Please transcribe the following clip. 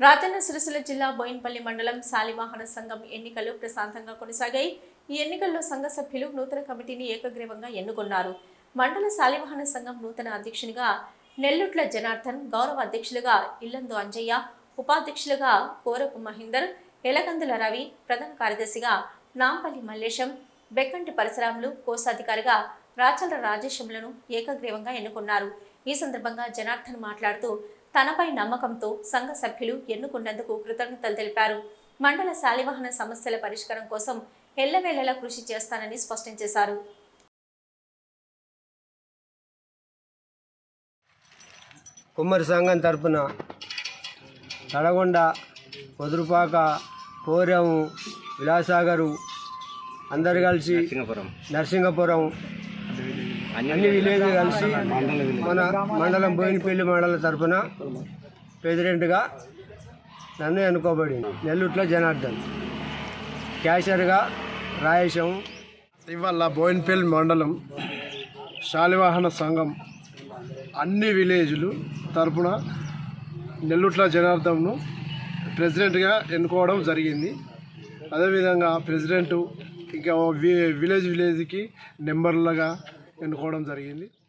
రాజన్న సిరిసిల్ల జిల్లా బోయిన్పల్లి మండలం శాలివాహన సంఘం ఎన్నికలు ప్రశాంతంగా కొనసాగాయి. ఈ ఎన్నికల్లో సంఘ సభ్యులు నూతన కమిటీని ఏకగ్రీవంగా ఎన్నుకున్నారు. మండల శాలివాహన సంఘం నూతన అధ్యక్షునిగా నెల్లుట్ల జనార్దన్ గౌరవ అధ్యక్షులుగా ఇల్లందు అంజయ్య ఉపాధ్యక్షులుగా కోరపు మహేందర్ ఎలకందుల రవి ప్రధాన కార్యదర్శిగా నాంపల్లి మల్లేశం బెక్కంటి పరశురాములు కోశాధికారిగా రాచల రాజేశంలను ఏకగ్రీవంగా ఎన్నుకున్నారు. ఈ సందర్భంగా జనార్దన్ మాట్లాడుతూ తనపై నమ్మకంతో సంఘ సభ్యులు ఎన్నుకున్నందుకు కృతజ్ఞతలు తెలిపారు. మండల శాలివాహన సమస్యల పరిష్కారం కోసం ఎల్లవేళలా కృషి చేస్తానని స్పష్టం చేశారు. కుమ్మరి సంఘం తరపున తడగొండ పొదురుపాక కోరెము విలాసాగరు అందరు కలిసి నరసింగపురం అన్ని విలేజ్ కలిసి మన మండలం బోయినపల్లి మండలం తరపున ప్రెసిడెంట్గా నన్ను ఎన్నుకోబడింది. నెల్లూట్లో జనార్దన్. క్యాషియర్గా రాయేశం. ఇవాళ బోయిన్పల్లి మండలం శాలివాహన సంఘం అన్ని విలేజ్లు తరపున నెల్లుట్ల జనార్దన్ను ప్రెసిడెంట్గా ఎన్నుకోవడం జరిగింది. అదేవిధంగా ప్రెసిడెంటు ఇంకా విలేజ్ విలేజ్కి నెంబర్లుగా ఎన్నుకోవడం జరిగింది.